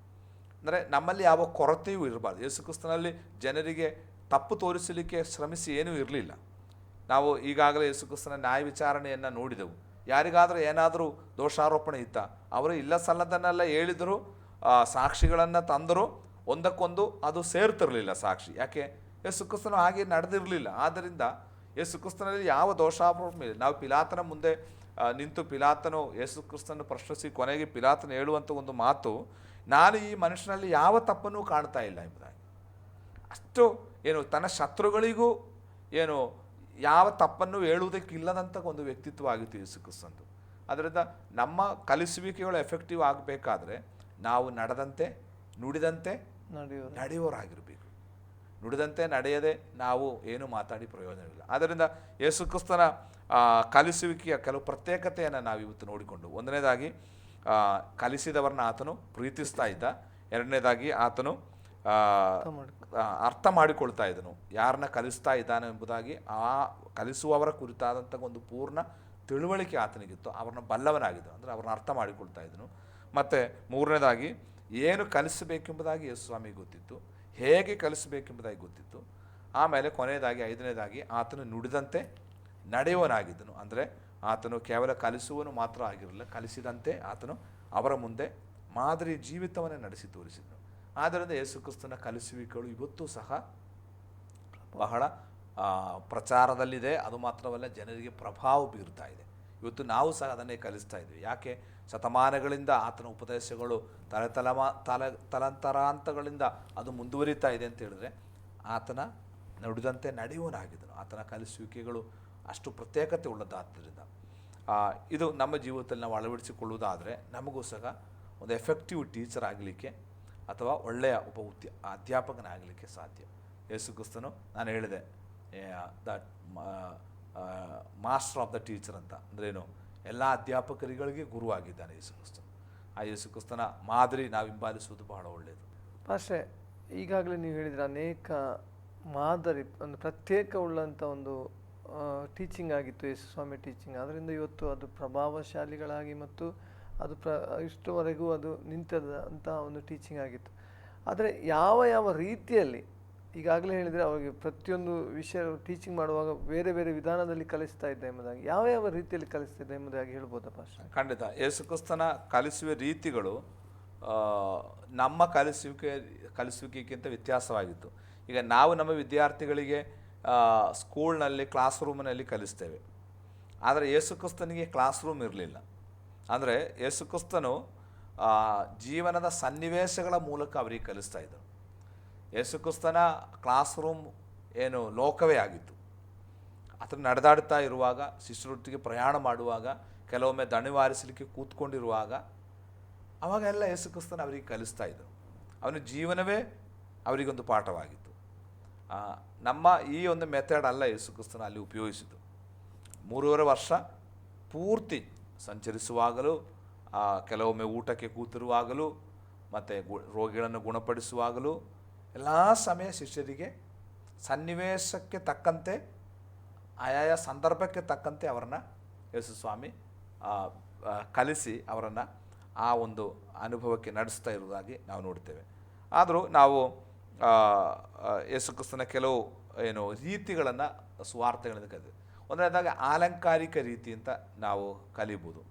B: ಅಂದರೆ ನಮ್ಮಲ್ಲಿ ಯಾವ ಕೊರತೆಯೂ ಇರಬಾರ್ದು. ಯೇಸು ಕ್ರಿಸ್ತನಲ್ಲಿ ಜನರಿಗೆ ತಪ್ಪು ತೋರಿಸಲಿಕ್ಕೆ ಶ್ರಮಿಸಿ ಏನೂ ಇರಲಿಲ್ಲ. ನಾವು ಈಗಾಗಲೇ ಯೇಸು ಕ್ರಿಸ್ತನ ನ್ಯಾಯ ವಿಚಾರಣೆಯನ್ನು ನೋಡಿದೆವು. ಯಾರಿಗಾದರೂ ಏನಾದರೂ ದೋಷಾರೋಪಣೆ ಇತ್ತ, ಅವರು ಇಲ್ಲ ಸಲ್ಲದನ್ನೆಲ್ಲ ಹೇಳಿದರು ಸಾಕ್ಷಿಗಳನ್ನು ತಂದರು ಒಂದಕ್ಕೊಂದು ಅದು ಸೇರ್ತಿರಲಿಲ್ಲ ಸಾಕ್ಷಿ. ಯಾಕೆ? ಯೇಸು ಕ್ರಿಸ್ತನು ಹಾಗೆ ನಡೆದಿರಲಿಲ್ಲ. ಆದ್ದರಿಂದ ಯೇಸು ಕ್ರಿಸ್ತನಲ್ಲಿ ಯಾವ ದೋಷಾರೋಪಣೆ ಇಲ್ಲ. ನಾವು ಪಿಲಾತನ ಮುಂದೆ ನಿಂತು ಪಿಲಾತನು ಯೇಸು ಕ್ರಿಸ್ತನ ಪ್ರಶ್ನಿಸಿ ಕೊನೆಗೆ ಪಿಲಾತನ ಹೇಳುವಂಥ ಒಂದು ಮಾತು, ನಾನು ಈ ಮನುಷ್ಯನಲ್ಲಿ ಯಾವ ತಪ್ಪನ್ನೂ ಕಾಣ್ತಾ ಇಲ್ಲ ಎಂಬುದಾಗಿ. ಅಷ್ಟು ಏನು ತನ್ನ ಶತ್ರುಗಳಿಗೂ ಏನು ಯಾವ ತಪ್ಪನ್ನು ಹೇಳುವುದಕ್ಕಿಲ್ಲದಂಥ ಒಂದು ವ್ಯಕ್ತಿತ್ವ ಆಗಿತ್ತು ಯೇಸು ಕ್ರಿಸ್ತಂದು ಅದರಿಂದ ನಮ್ಮ ಕಲಿಸುವಿಕೆಗಳು ಎಫೆಕ್ಟಿವ್ ಆಗಬೇಕಾದ್ರೆ ನಾವು ನಡೆದಂತೆ, ನುಡಿದಂತೆ
A: ನಡೆಯುವುದು
B: ನಡೆಯುವವರಾಗಿರಬೇಕು ನುಡಿದಂತೆ ನಡೆಯದೆ ನಾವು ಏನು ಮಾತಾಡಿ ಪ್ರಯೋಜನವಿಲ್ಲ. ಆದ್ದರಿಂದ ಯೇಸು ಕ್ರಿಸ್ತನ ಕಲಿಸುವಿಕೆಯ ಕೆಲವು ಪ್ರತ್ಯೇಕತೆಯನ್ನು ನಾವು ಇವತ್ತು ನೋಡಿಕೊಂಡು ಒಂದನೇದಾಗಿ ಕಲಿಸಿದವರನ್ನ ಆತನು ಪ್ರೀತಿಸ್ತಾ ಇದ್ದ. ಎರಡನೇದಾಗಿ ಆತನು. ಅರ್ಥ ಮಾಡಿಕೊಳ್ತಾ ಇದ್ದನು. ಯಾರನ್ನ ಕಲಿಸ್ತಾ ಇದ್ದಾನೆ ಎಂಬುದಾಗಿ ಆ ಕಲಿಸುವವರ ಕುರಿತಾದಂಥ ಒಂದು ಪೂರ್ಣ ತಿಳುವಳಿಕೆ ಆತನಿಗಿತ್ತು. ಅವ್ರನ್ನ ಬಲ್ಲವನಾಗಿದ್ದನು. ಅಂದರೆ ಅವ್ರನ್ನ ಅರ್ಥ ಮಾಡಿಕೊಳ್ತಾ ಇದ್ದನು. ಮತ್ತು ಮೂರನೇದಾಗಿ ಏನು ಕಲಿಸಬೇಕೆಂಬುದಾಗಿ ಯೇಸು ಸ್ವಾಮಿಗೆ ಗೊತ್ತಿತ್ತು, ಹೇಗೆ ಕಲಿಸಬೇಕೆಂಬುದಾಗಿ ಗೊತ್ತಿತ್ತು. ಆಮೇಲೆ ಕೊನೆಯದಾಗಿ, ಐದನೇದಾಗಿ ಆತನು ನುಡಿದಂತೆ ನಡೆಯುವನಾಗಿದ್ದನು. ಅಂದರೆ ಆತನು ಕೇವಲ ಕಲಿಸುವನು ಮಾತ್ರ ಆಗಿರಲಿಲ್ಲ, ಕಲಿಸಿದಂತೆ ಆತನು ಅವರ ಮುಂದೆ ಮಾದರಿ ಜೀವಿತವನ್ನೇ ನಡೆಸಿ ತೋರಿಸಿದನು. ಆದ್ದರಿಂದ ಯೇಸು ಕ್ರಿಸ್ತನ ಕಲಿಸುವಿಕೆಗಳು ಇವತ್ತೂ ಸಹ ಬಹಳ ಪ್ರಚಾರದಲ್ಲಿದೆ. ಅದು ಮಾತ್ರವಲ್ಲ, ಜನರಿಗೆ ಪ್ರಭಾವ ಬೀರ್ತಾ ಇದೆ. ಇವತ್ತು ನಾವು ಸಹ ಅದನ್ನೇ ಕಲಿಸ್ತಾ ಇದ್ವಿ. ಯಾಕೆ? ಶತಮಾನಗಳಿಂದ ಆತನ ಉಪದೇಶಗಳು ತಲೆ ತಲಮಾ, ತಲೆ ತಲಾಂತರಾಂತಗಳಿಂದ ಅದು ಮುಂದುವರಿತಾ ಇದೆ ಅಂತ ಹೇಳಿದ್ರೆ ಆತನ ನುಡಿದಂತೆ ನಡೆಯುವನಾಗಿದ್ದನು. ಆತನ ಕಲಿಸುವಿಕೆಗಳು ಅಷ್ಟು ಪ್ರತ್ಯೇಕತೆ ಉಳ್ಳದಾದ್ದರಿಂದ ಇದು ನಮ್ಮ ಜೀವಿತದಲ್ಲಿ ನಾವು ಅಳವಡಿಸಿಕೊಳ್ಳುವುದಾದರೆ ನಮಗೂ ಸಹ ಒಂದು ಎಫೆಕ್ಟಿವ್ ಟೀಚರ್ ಆಗಲಿಕ್ಕೆ ಅಥವಾ ಒಳ್ಳೆಯ ಉಪ ಉದ್ಯ, ಅಧ್ಯಾಪಕನಾಗಲಿಕ್ಕೆ ಸಾಧ್ಯ. ಯೇಸು ಕ್ರಿಸ್ತನು ನಾನು ಹೇಳಿದೆ that master of the teacher ಅಂತ. ಅಂದ್ರೇನು ಎಲ್ಲ ಅಧ್ಯಾಪಕರುಗಳಿಗೆ ಗುರುವಾಗಿದ್ದಾನೆ ಯೇಸು ಕ್ರಿಸ್ತನು ಆ ಯೇಸು ಕ್ರಿಸ್ತನ ಮಾದರಿ ನಾವು ಹಿಂಬಾಲಿಸುವುದು ಬಹಳ ಒಳ್ಳೆಯದು
A: ಪಾಸ್ಟ್ರೆ, ಈಗಾಗಲೇ ನೀವು ಹೇಳಿದರೆ ಅನೇಕ ಮಾದರಿ, ಒಂದು ಪ್ರತ್ಯೇಕ ಉಳ್ಳಂಥ ಒಂದು ಟೀಚಿಂಗ್ ಆಗಿತ್ತು ಯೇಸು ಸ್ವಾಮಿ ಟೀಚಿಂಗ್ ಅದರಿಂದ ಇವತ್ತು ಅದು ಪ್ರಭಾವಶಾಲಿಗಳಾಗಿ ಮತ್ತು ಅದು ಪ್ರ, ಇಷ್ಟುವರೆಗೂ ಅದು ಅಂತ ಒಂದು ಟೀಚಿಂಗ್ ಆಗಿತ್ತು. ಆದರೆ ಯಾವ ಯಾವ ರೀತಿಯಲ್ಲಿ ಈಗಾಗಲೇ ಹೇಳಿದರೆ ಅವರಿಗೆ ಪ್ರತಿಯೊಂದು ವಿಷಯ ಟೀಚಿಂಗ್ ಮಾಡುವಾಗ ಬೇರೆ ಬೇರೆ ವಿಧಾನದಲ್ಲಿ ಕಲಿಸ್ತಾ ಇದ್ದ ಎಂಬುದಾಗಿ, ಯಾವ ಯಾವ ರೀತಿಯಲ್ಲಿ ಕಲಿಸ್ತಿದ್ದ ಎಂಬುದಾಗಿ ಹೇಳ್ಬೋದ ಪಾಶ
B: ಖಂಡಿತ. ಯೇಸು ಕ್ರಿಸ್ತನ ಕಲಿಸುವ ರೀತಿಗಳು ನಮ್ಮ ಕಲಿಸುವಿಕೆ, ಕಲಿಸುವಿಕೆಗಿಂತ ವ್ಯತ್ಯಾಸವಾಗಿತ್ತು. ಈಗ ನಾವು ನಮ್ಮ ವಿದ್ಯಾರ್ಥಿಗಳಿಗೆ ಸ್ಕೂಲ್ನಲ್ಲಿ ಕ್ಲಾಸ್ ರೂಮ್ನಲ್ಲಿ ಕಲಿಸ್ತೇವೆ. ಆದರೆ ಯೇಸು ಕ್ರಿಸ್ತನಿಗೆ ಕ್ಲಾಸ್ ರೂಮ್ ಇರಲಿಲ್ಲ. ಅಂದರೆ ಯೇಸು ಕ್ರಿಸ್ತನು ಜೀವನದ ಸನ್ನಿವೇಶಗಳ ಮೂಲಕ ಅವರಿಗೆ ಕಲಿಸ್ತಾ ಇದ್ದರು ಯೇಸು ಕ್ರಿಸ್ತನ ಕ್ಲಾಸ್ ರೂಮ್ ಏನು ಲೋಕವೇ ಆಗಿತ್ತು. ಆತನ ನಡೆದಾಡ್ತಾ ಇರುವಾಗ, ಶಿಷ್ಯರೊಟ್ಟಿಗೆ ಪ್ರಯಾಣ ಮಾಡುವಾಗ, ಕೆಲವೊಮ್ಮೆ ದಣಿವಾರಿಸಲಿಕ್ಕೆ ಕೂತ್ಕೊಂಡಿರುವಾಗ, ಅವಾಗೆಲ್ಲ ಯೇಸುಕ್ರಿಸ್ತನ ಅವರಿಗೆ ಕಲಿಸ್ತಾ ಇದ್ದರು ಅವನ ಜೀವನವೇ ಅವರಿಗೊಂದು ಪಾಠವಾಗಿತ್ತು. ನಮ್ಮ ಈ ಒಂದು ಮೆಥಡ್ ಅಲ್ಲ ಯೇಸುಕ್ರಿಸ್ತನ ಅಲ್ಲಿ ಉಪಯೋಗಿಸಿದ್ದು. ಮೂರುವರೆ ವರ್ಷ ಪೂರ್ತಿ ಸಂಚರಿಸುವಾಗಲೂ ಕೆಲವೊಮ್ಮೆ ಊಟಕ್ಕೆ ಕೂತಿರುವಾಗಲೂ, ಮತ್ತು ಗು, ರೋಗಿಗಳನ್ನು ಗುಣಪಡಿಸುವಾಗಲೂ ಎಲ್ಲ ಸಮಯ ಶಿಷ್ಯರಿಗೆ ಸನ್ನಿವೇಶಕ್ಕೆ ತಕ್ಕಂತೆ, ಆಯಾಯ ಸಂದರ್ಭಕ್ಕೆ ತಕ್ಕಂತೆ ಅವರನ್ನು ಯೇಸು ಸ್ವಾಮಿ ಕಲಿಸಿ ಅವರನ್ನು ಆ ಒಂದು ಅನುಭವಕ್ಕೆ ನಡೆಸ್ತಾ ಇರುವುದಾಗಿ ನಾವು ನೋಡ್ತೇವೆ. ಆದರೂ ನಾವು ಯೇಸುಕ್ರಿಸ್ತನ ಕೆಲವು, ಏನು, ರೀತಿಗಳನ್ನು ಸುವಾರ್ತೆಗಳಿಂದ ಕಲಿತೇವೆ. ಒಂದನೇದಾಗಿ ಆಲಂಕಾರಿಕ ರೀತಿ ಅಂತ ನಾವು ಕಲಿಬೋದು.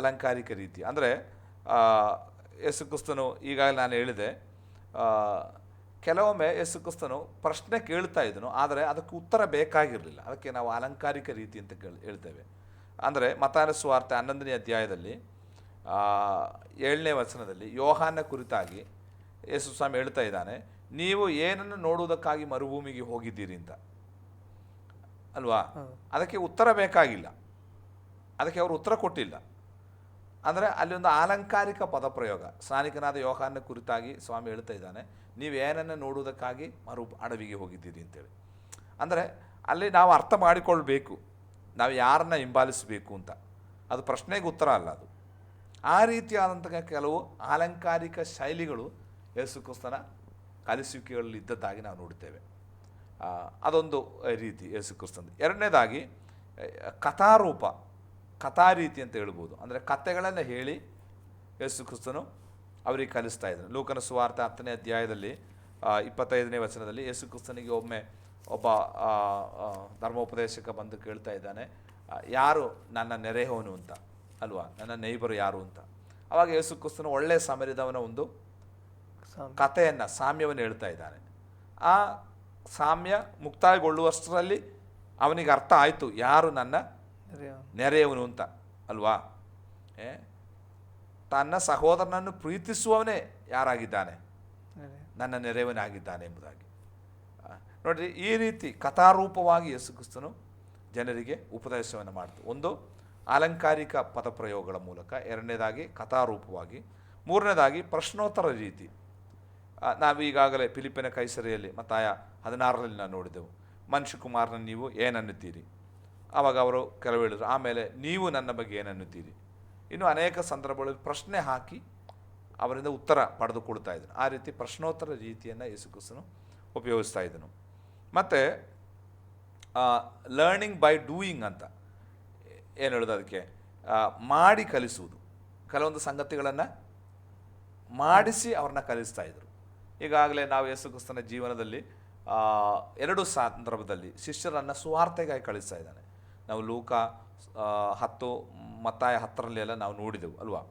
B: ಅಲಂಕಾರಿಕ ರೀತಿ. ಅಂದರೆ ಯೇಸುಕ್ರಿಸ್ತನು ಈಗಾಗಲೇ ನಾನು ಹೇಳಿದೆ ಕೆಲವೊಮ್ಮೆ ಯೇಸು ಕ್ರಿಸ್ತನು ಪ್ರಶ್ನೆ ಕೇಳ್ತಾ ಇದ್ದನು ಆದರೆ ಅದಕ್ಕೆ ಉತ್ತರ ಬೇಕಾಗಿರಲಿಲ್ಲ. ಅದಕ್ಕೆ ನಾವು ಅಲಂಕಾರಿಕ ರೀತಿ ಅಂತ ಕೇಳ್ ಹೇಳ್ತೇವೆ. ಅಂದರೆ ಮತಾನ ಸುವಾರ್ತೆ ಹನ್ನೊಂದನೇ ಅಧ್ಯಾಯದಲ್ಲಿ ಏಳನೇ ವಚನದಲ್ಲಿ ಯೋಹಾನ ಕುರಿತಾಗಿ ಯೇಸು ಸ್ವಾಮಿ ಹೇಳ್ತಾ ಇದ್ದಾನೆ ನೀವು ಏನನ್ನು ನೋಡುವುದಕ್ಕಾಗಿ ಮರುಭೂಮಿಗೆ ಹೋಗಿದ್ದೀರಿ ಅಂತ. ಅಲ್ವಾ? ಅದಕ್ಕೆ ಉತ್ತರ ಬೇಕಾಗಿಲ್ಲ. ಅದಕ್ಕೆ ಅವರು ಉತ್ತರ ಕೊಟ್ಟಿಲ್ಲ. ಅಂದರೆ ಅಲ್ಲಿ ಒಂದು ಆಲಂಕಾರಿಕ ಪದಪ್ರಯೋಗ. ಸ್ನಾನಿಕನಾದ ಯೋಹಾನ ಕುರಿತಾಗಿ ಸ್ವಾಮಿ ಹೇಳ್ತಾ ಇದ್ದಾನೆ, ನೀವು ಏನನ್ನು ನೋಡುವುದಕ್ಕಾಗಿ ಮರು ಅಡವಿಗೆ ಹೋಗಿದ್ದೀರಿ ಅಂತೇಳಿ. ಅಂದರೆ ಅಲ್ಲಿ ನಾವು ಅರ್ಥ ಮಾಡಿಕೊಳ್ಬೇಕು, ನಾವು ಯಾರನ್ನ ಹಿಂಬಾಲಿಸಬೇಕು ಅಂತ. ಅದು ಪ್ರಶ್ನೆಗೆ ಉತ್ತರ ಅಲ್ಲ ಅದು. ಆ ರೀತಿಯಾದಂತಹ ಕೆಲವು ಆಲಂಕಾರಿಕ ಶೈಲಿಗಳು ಯೇಸು ಕ್ರಿಸ್ತನ ಕಲಿಸುವಿಕೆಗಳಲ್ಲಿ ಇದ್ದದ್ದಾಗಿ ನಾವು ನೋಡುತ್ತೇವೆ ಅದೊಂದು ರೀತಿ ಯೇಸು ಕ್ರಿಸ್ತಂದು ಎರಡನೇದಾಗಿ, ಕಥಾರೂಪ. ಕಥಾ ರೀತಿ ಅಂತ ಹೇಳ್ಬೋದು. ಅಂದರೆ ಕಥೆಗಳನ್ನು ಹೇಳಿ ಯೇಸು ಕ್ರಿಸ್ತನು ಅವರಿಗೆ ಕಲಿಸ್ತಾ ಇದ್ದಾನೆ. ಲೋಕನ ಸುವಾರ್ಥ ಹತ್ತನೇ ಅಧ್ಯಾಯದಲ್ಲಿ ಇಪ್ಪತ್ತೈದನೇ ವಚನದಲ್ಲಿ ಯೇಸು ಕ್ರಿಸ್ತನಿಗೆ ಒಮ್ಮೆ ಒಬ್ಬ ಧರ್ಮೋಪದೇಶಕ ಬಂದು ಕೇಳ್ತಾ ಇದ್ದಾನೆ ಯಾರು ನನ್ನ ನೆರೆಹವನು ಅಂತ ಅಲ್ವಾ? ನನ್ನ ನೈಬರು ಯಾರು ಅಂತ? ಅವಾಗ ಯೇಸು ಕ್ರಿಸ್ತನು ಒಳ್ಳೆ ಸಮರಿದವನ ಒಂದು ಕಥೆಯನ್ನು ಸಾಮ್ಯವನ್ನು ಹೇಳ್ತಾ ಇದ್ದಾನೆ. ಆ ಸಾಮ್ಯ ಮುಕ್ತಾಯಗೊಳ್ಳುವಷ್ಟರಲ್ಲಿ ಅವನಿಗೆ ಅರ್ಥ ಆಯಿತು ಯಾರು ನನ್ನ ನೆರೆಯವನು ಅಂತ ಅಲ್ವಾ? ಏ? ತನ್ನ ಸಹೋದರನನ್ನು ಪ್ರೀತಿಸುವವನೇ ಯಾರಾಗಿದ್ದಾನೆ? ನನ್ನ ನೆರೆಯವನಾಗಿದ್ದಾನೆ ಎಂಬುದಾಗಿ. ನೋಡಿರಿ ನೋಡ್ರಿ ಈ ರೀತಿ ಕಥಾರೂಪವಾಗಿ ಯೇಸು ಕ್ರಿಸ್ತನು ಜನರಿಗೆ ಉಪದೇಶವನ್ನು ಮಾಡ್ತು. ಒಂದು ಅಲಂಕಾರಿಕ ಪದಪ್ರಯೋಗಗಳ ಮೂಲಕ. ಎರಡನೇದಾಗಿ ಕಥಾರೂಪವಾಗಿ. ಮೂರನೇದಾಗಿ ಪ್ರಶ್ನೋತ್ತರ ರೀತಿ. ನಾವು ಈಗಾಗಲೇ ಫಿಲಿಪಿನ ಕೈಸರಿಯಲ್ಲಿ ಮತ್ತಾಯ ಹದಿನಾರರಲ್ಲಿ ನಾವು ನೋಡಿದೆವು. ಮನುಷ್ಯಕುಮಾರನ ನೀವು ಏನನ್ನುತ್ತೀರಿ? ಆವಾಗ ಅವರು ಕೆಲವು ಹೇಳಿದರು, ಆಮೇಲೆ ನೀವು ನನ್ನ ಬಗ್ಗೆ ಏನನ್ನುತ್ತೀರಿ? ಇನ್ನು ಅನೇಕ ಸಂದರ್ಭಗಳಲ್ಲಿ ಪ್ರಶ್ನೆ ಹಾಕಿ ಅವರಿಂದ ಉತ್ತರ ಪಡೆದುಕೊಳ್ತಾ ಇದ್ದನು ಆ ರೀತಿ ಪ್ರಶ್ನೋತ್ತರ ರೀತಿಯನ್ನು ಯೇಸು ಕ್ರಿಸ್ತನು ಉಪಯೋಗಿಸ್ತಾ ಇದ್ದನು. ಮತ್ತು ಲರ್ನಿಂಗ್ ಬೈ ಡೂಯಿಂಗ್ ಅಂತ ಏನು ಹೇಳೋದು ಅದಕ್ಕೆ? ಮಾಡಿ ಕಲಿಸುವುದು. ಕೆಲವೊಂದು ಸಂಗತಿಗಳನ್ನು ಮಾಡಿಸಿ ಅವ್ರನ್ನ ಕಲಿಸ್ತಾ ಇದ್ದರು ಈಗಾಗಲೇ ನಾವು ಯೇಸುಕ್ರಿಸ್ತನ ಜೀವನದಲ್ಲಿ ಎರಡು ಸಂದರ್ಭದಲ್ಲಿ ಶಿಷ್ಯರನ್ನು ಸುವಾರ್ತೆಗಾಗಿ ಕಳಿಸ್ತಾ ಇದ್ದಾನೆ. ನಾವು ಲೂಕ ಹತ್ತು, ಮತ್ತಾಯ ಹತ್ತರಲ್ಲಿ ಎಲ್ಲ ನಾವು ನೋಡಿದೆವು, ಅಲ್ವಾ?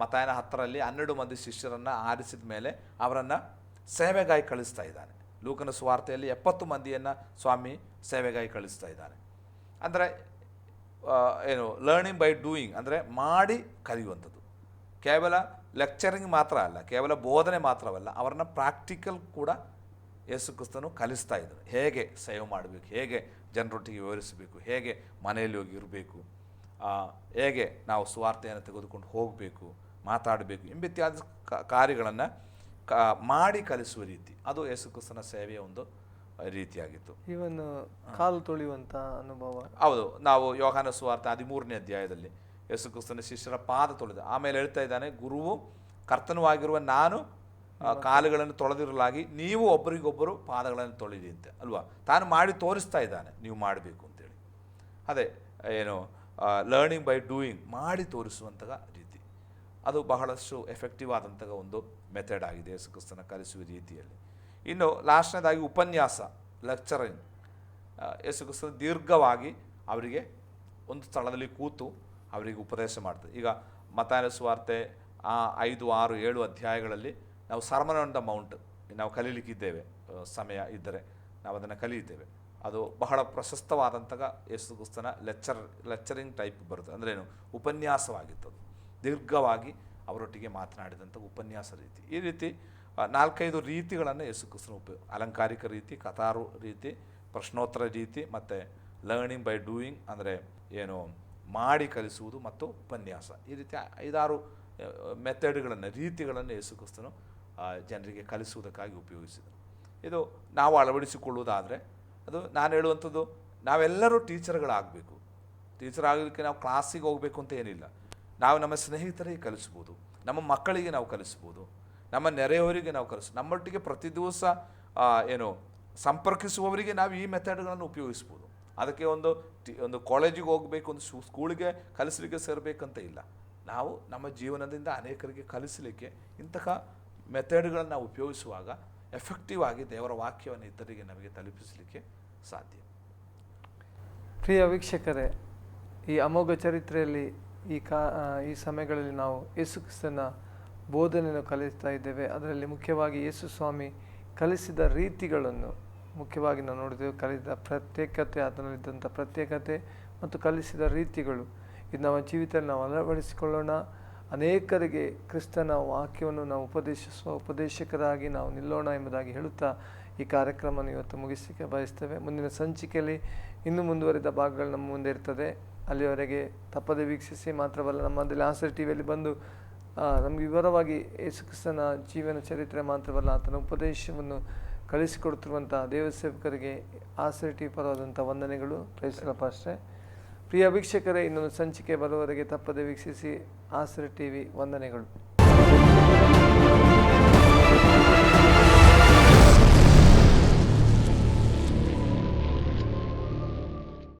B: ಮತಾಯನ ಹತ್ತರಲ್ಲಿ ಹನ್ನೆರಡು ಮಂದಿ ಶಿಷ್ಯರನ್ನು ಆರಿಸಿದ ಮೇಲೆ ಅವರನ್ನು ಸೇವೆಗಾಗಿ ಕಳಿಸ್ತಾ ಇದ್ದಾನೆ. ಲೂಕನ ಸ್ವಾರ್ಥೆಯಲ್ಲಿ ಎಪ್ಪತ್ತು ಮಂದಿಯನ್ನು ಸ್ವಾಮಿ ಸೇವೆಗಾಗಿ ಕಳಿಸ್ತಾ ಇದ್ದಾನೆ. ಅಂದರೆ ಏನು ಲರ್ನಿಂಗ್ ಬೈ ಡೂಯಿಂಗ್ ಅಂದರೆ ಮಾಡಿ ಕಲಿಯುವಂಥದ್ದು. ಕೇವಲ ಲೆಕ್ಚರಿಂಗ್ ಮಾತ್ರ ಅಲ್ಲ, ಕೇವಲ ಬೋಧನೆ ಮಾತ್ರವಲ್ಲ, ಅವರನ್ನ ಪ್ರಾಕ್ಟಿಕಲ್ ಕೂಡ ಯೇಸು ಕ್ರಿಸ್ತನು ಕಲಿಸ್ತಾ ಇದ್ದರು ಹೇಗೆ ಸೇವ್ ಮಾಡಬೇಕು, ಹೇಗೆ ಜನರೊಟ್ಟಿಗೆ ವಿವರಿಸಬೇಕು. ಹೇಗೆ ಮನೆಯಲ್ಲಿ ಹೋಗಿ ಇರಬೇಕು. ಹೇಗೆ ನಾವು ಸ್ವಾರ್ಥೆಯನ್ನು ತೆಗೆದುಕೊಂಡು ಹೋಗಬೇಕು ಮಾತಾಡಬೇಕು ಎಂಬಿತ್ಯಾದಿ ಕಾರ್ಯಗಳನ್ನು ಕ ಮಾಡಿ ಕಲಿಸುವ ರೀತಿ. ಅದು ಯೇಸು ಕ್ರಿಸ್ತನ ಸೇವೆಯ ಒಂದು ರೀತಿಯಾಗಿತ್ತು.
A: ಇವನ್ನು ಕಾಲು ತೊಳೆಯುವಂಥ ಅನುಭವ.
B: ಹೌದು. ನಾವು ಯೋಗಾನ ಸ್ವಾರ್ಥ ಹದಿಮೂರನೇ ಅಧ್ಯಾಯದಲ್ಲಿ ಯೇಸು ಕ್ರಿಸ್ತನ ಶಿಷ್ಯರ ಪಾದ ತೊಳೆದ. ಆಮೇಲೆ ಹೇಳ್ತಾ ಇದ್ದಾನೆ ಗುರುವು ಕರ್ತನವಾಗಿರುವ ನಾನು ಕಾಲುಗಳನ್ನು ತೊಳೆದಿರಲಾಗಿ ನೀವು ಒಬ್ಬರಿಗೊಬ್ಬರು ಪಾದಗಳನ್ನು ತೊಳೆದಿ ಅಂತ ಅಲ್ವಾ? ತಾನು ಮಾಡಿ ತೋರಿಸ್ತಾ ಇದ್ದಾನೆ, ನೀವು ಮಾಡಬೇಕು ಅಂತೇಳಿ. ಅದೇ, ಏನು ಲರ್ನಿಂಗ್ ಬೈ ಡೂಯಿಂಗ್ ಮಾಡಿ ತೋರಿಸುವಂತಹ ರೀತಿ. ಅದು ಬಹಳಷ್ಟು ಎಫೆಕ್ಟಿವ್ ಆದಂತಹ ಒಂದು ಮೆಥಡ್ ಆಗಿದೆ ಯೇಸು ಕ್ರಿಸ್ತನ ಕಲಿಸುವ ರೀತಿಯಲ್ಲಿ. ಇನ್ನು ಲಾಸ್ಟ್ನೇದಾಗಿ ಉಪನ್ಯಾಸ ಲೆಕ್ಚರಿಂಗ್ ಯೇಸು ಕ್ರಿಸ್ತನ ದೀರ್ಘವಾಗಿ ಅವರಿಗೆ ಒಂದು ಸ್ಥಳದಲ್ಲಿ ಕೂತು ಅವರಿಗೆ ಉಪದೇಶ ಮಾಡ್ತದೆ ಈಗ ಮತಾನಸ್ವಾರ್ತೆ ಆ ಐದು, ಆರು, ಏಳು ಅಧ್ಯಾಯಗಳಲ್ಲಿ ನಾವು ಸರ್ಮನ್ ಆನ್ ದ ಮೌಂಟ್ ನಾವು ಕಲೀಲಿಕ್ಕಿದ್ದೇವೆ ಸಮಯ ಇದ್ದರೆ ನಾವು ಅದನ್ನು ಕಲಿಯುತ್ತೇವೆ ಅದು ಬಹಳ ಪ್ರಶಸ್ತವಾದಂತಹ ಯೇಸು ಕ್ರಿಸ್ತನ ಲೆಕ್ಚರ್ ಲೆಕ್ಚರಿಂಗ್ ಟೈಪ್ ಬರುತ್ತೆ. ಅಂದರೆ ಏನು? ಉಪನ್ಯಾಸವಾಗಿತ್ತದು. ದೀರ್ಘವಾಗಿ ಅವರೊಟ್ಟಿಗೆ ಮಾತನಾಡಿದಂಥ ಉಪನ್ಯಾಸ ರೀತಿ. ಈ ರೀತಿ ನಾಲ್ಕೈದು ರೀತಿಗಳನ್ನು ಯೇಸು ಕ್ರಿಸ್ತನ ಉಪಯೋಗ ಅಲಂಕಾರಿಕ ರೀತಿ ಕಥಾರು ರೀತಿ ಪ್ರಶ್ನೋತ್ತರ ರೀತಿ ಮತ್ತು ಲರ್ನಿಂಗ್ ಬೈ ಡೂಯಿಂಗ್ ಅಂದರೆ ಏನು? ಮಾಡಿ ಕಲಿಸುವುದು ಮತ್ತು ಉಪನ್ಯಾಸ. ಈ ರೀತಿ ಐದಾರು ಮೆಥಡ್ಗಳನ್ನು ರೀತಿಗಳನ್ನು ಯೇಸು ಕ್ರಿಸ್ತನು ಆ, ಜನರಿಗೆ ಕಲಿಸುವುದಕ್ಕಾಗಿ ಉಪಯೋಗಿಸಿದರು. ಇದು ನಾವು ಅಳವಡಿಸಿಕೊಳ್ಳುವುದಾದರೆ, ಅದು ನಾನು ಹೇಳುವಂಥದ್ದು, ನಾವೆಲ್ಲರೂ ಟೀಚರ್ಗಳಾಗಬೇಕು. ಟೀಚರ್ ಆಗೋದಕ್ಕೆ ನಾವು ಕ್ಲಾಸಿಗೆ ಹೋಗಬೇಕು ಅಂತ ಏನಿಲ್ಲ. ನಾವು ನಮ್ಮ ಸ್ನೇಹಿತರಿಗೆ ಕಲಿಸ್ಬೋದು, ನಮ್ಮ ಮಕ್ಕಳಿಗೆ ನಾವು ಕಲಿಸ್ಬೋದು, ನಮ್ಮ ನೆರೆಯವರಿಗೆ ನಾವು ಕಲಿಸ್, ನಮ್ಮೊಟ್ಟಿಗೆ ಪ್ರತಿ ದಿವಸ ಏನು, ಸಂಪರ್ಕಿಸುವವರಿಗೆ ನಾವು ಈ ಮೆಥಡ್ಗಳನ್ನು ಉಪಯೋಗಿಸ್ಬೋದು. ಅದಕ್ಕೆ ಒಂದು ಟಿ, ಒಂದು ಕಾಲೇಜಿಗೆ ಹೋಗಬೇಕು, ಒಂದು ಸ್ಕೂಲಿಗೆ ಕಲಿಸಲಿಕ್ಕೆ ಸೇರಬೇಕಂತ ಇಲ್ಲ. ನಾವು ನಮ್ಮ ಜೀವನದಿಂದ ಅನೇಕರಿಗೆ ಕಲಿಸಲಿಕ್ಕೆ ಇಂತಹ ಮೆಥಡ್ಗಳನ್ನು ನಾವು ಉಪಯೋಗಿಸುವಾಗ ಎಫೆಕ್ಟಿವ್ ಆಗಿ ದೇವರ ವಾಕ್ಯವನ್ನು ಇತರಿಗೆ ನಮಗೆ ತಲುಪಿಸಲಿಕ್ಕೆ ಸಾಧ್ಯ.
A: ಪ್ರಿಯ ವೀಕ್ಷಕರೇ, ಈ ಅಮೋಘ ಚರಿತ್ರೆಯಲ್ಲಿ ಈ ಕಾ ಈ ಸಮಯಗಳಲ್ಲಿ ನಾವು ಯೇಸು ಕ್ರಿಸ್ತನ ಬೋಧನೆಯನ್ನು ಕಲಿಸ್ತಾ ಇದ್ದೇವೆ. ಅದರಲ್ಲಿ ಮುಖ್ಯವಾಗಿ ಯೇಸು ಸ್ವಾಮಿ ಕಲಿಸಿದ ರೀತಿಗಳನ್ನು ಮುಖ್ಯವಾಗಿ ನಾವು ನೋಡಿದೆವು ಕಲಿಸಿದ ಪ್ರತ್ಯೇಕತೆ, ಅದರಲ್ಲಿದ್ದಂಥ ಪ್ರತ್ಯೇಕತೆ ಮತ್ತು ಕಲಿಸಿದ ರೀತಿಗಳು. ಇದು ನಮ್ಮ ಜೀವಿತದಲ್ಲಿ ನಾವು ಅಳವಡಿಸಿಕೊಳ್ಳೋಣ. ಅನೇಕರಿಗೆ ಕ್ರಿಸ್ತನ ವಾಕ್ಯವನ್ನು ನಾವು ಉಪದೇಶಿಸುವ ಉಪದೇಶಕರಾಗಿ ನಾವು ನಿಲ್ಲೋಣ ಎಂಬುದಾಗಿ ಹೇಳುತ್ತಾ ಈ ಕಾರ್ಯಕ್ರಮವನ್ನು ಇವತ್ತು ಮುಗಿಸಲಿಕ್ಕೆ ಬಯಸ್ತೇವೆ. ಮುಂದಿನ ಸಂಚಿಕೆಯಲ್ಲಿ ಇನ್ನೂ ಮುಂದುವರಿದ ಭಾಗಗಳು ನಮ್ಮ ಮುಂದೆ ಇರ್ತದೆ. ಅಲ್ಲಿಯವರೆಗೆ ತಪ್ಪದೆ ವೀಕ್ಷಿಸಿ ಮಾತ್ರವಲ್ಲ ನಮ್ಮದಲ್ಲಿ ಆಸರ್ ಟಿ ವಿಯಲ್ಲಿ ಬಂದು ನಮಗೆ ವಿವರವಾಗಿ ಯೇಸು ಕ್ರಿಸ್ತನ ಜೀವನ ಚರಿತ್ರೆ ಮಾತ್ರವಲ್ಲ, ಆತನ ಉಪದೇಶವನ್ನು ಕಳಿಸಿಕೊಡ್ತಿರುವಂಥ ದೇವಸೇವಕರಿಗೆ ಆಸರೆ ಟಿ ಪರವಾದಂಥ ವಂದನೆಗಳು. ಕ್ರೈಸ್ತರಪ್ಪ ಪಾಸ್ಟ್ರೆ. ಪ್ರಿಯ ವೀಕ್ಷಕರೇ, ಇನ್ನೊಂದು ಸಂಚಿಕೆ ಬರುವವರೆಗೆ ತಪ್ಪದೆ ವೀಕ್ಷಿಸಿ ಆಸರ್ ಟಿ ವಿ ವಂದನೆಗಳು.